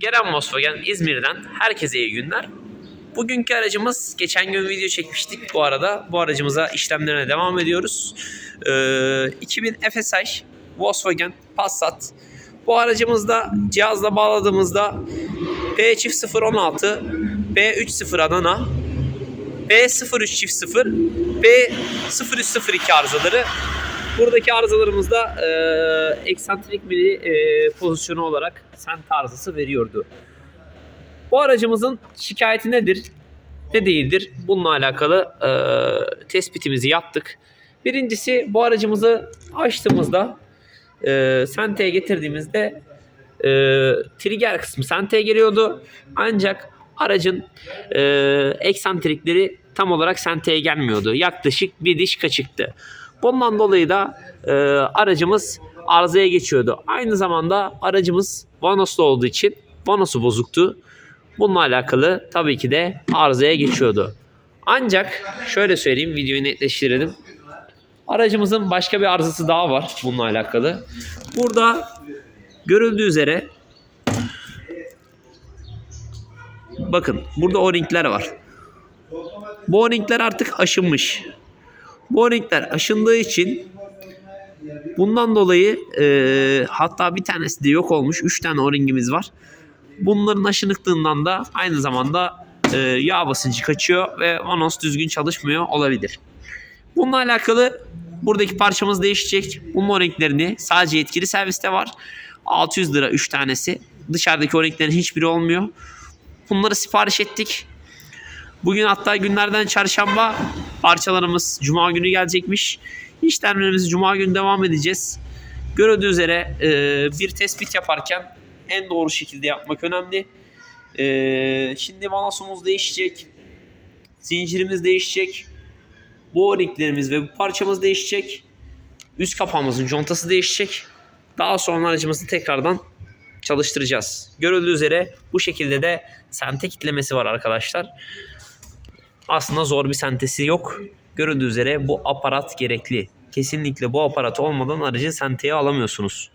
Gelen Volkswagen İzmir'den herkese iyi günler. Bugünkü aracımız geçen gün video çekmiştik bu arada. Bu aracımıza işlemlerine devam ediyoruz. Ee, 2000 FSI Volkswagen Passat. Bu aracımızda cihazla bağladığımızda P016, B30 Adana, B0300, B0302 arızaları Buradaki arızalarımızda e, eksantrik bir e, pozisyonu olarak sent arızası veriyordu. Bu aracımızın şikayeti nedir? Ne değildir? Bununla alakalı e, tespitimizi yaptık. Birincisi bu aracımızı açtığımızda e, senteye getirdiğimizde e, trigger kısmı senteye geliyordu. Ancak aracın e, eksantrikleri tam olarak senteye gelmiyordu. Yaklaşık bir diş kaçıktı. Bundan dolayı da e, aracımız arızaya geçiyordu. Aynı zamanda aracımız vanoslu olduğu için vanosu bozuktu. Bununla alakalı tabii ki de arızaya geçiyordu. Ancak şöyle söyleyeyim videoyu netleştirelim. Aracımızın başka bir arızası daha var bununla alakalı. Burada görüldüğü üzere bakın burada o-ringler var. Bu o-ringler artık aşınmış. Bu o-ringler aşındığı için bundan dolayı e, hatta bir tanesi de yok olmuş. 3 tane o-ringimiz var. Bunların aşınıklığından da aynı zamanda e, yağ basıncı kaçıyor ve vanos düzgün çalışmıyor olabilir. Bununla alakalı buradaki parçamız değişecek. Bu o-ringlerini sadece yetkili serviste var. 600 lira 3 tanesi. Dışarıdaki o-ringlerin hiçbiri olmuyor. Bunları sipariş ettik. Bugün hatta günlerden çarşamba parçalarımız cuma günü gelecekmiş. İşlemlerimizi cuma günü devam edeceğiz. Görüldüğü üzere e, bir tespit yaparken en doğru şekilde yapmak önemli. E, şimdi vanosumuz değişecek. Zincirimiz değişecek. Bu ringlerimiz ve bu parçamız değişecek. Üst kapağımızın contası değişecek. Daha sonra aracımızı tekrardan çalıştıracağız. Görüldüğü üzere bu şekilde de sente kitlemesi var arkadaşlar. Aslında zor bir sentesi yok. Görüldüğü üzere bu aparat gerekli. Kesinlikle bu aparat olmadan aracı senteye alamıyorsunuz.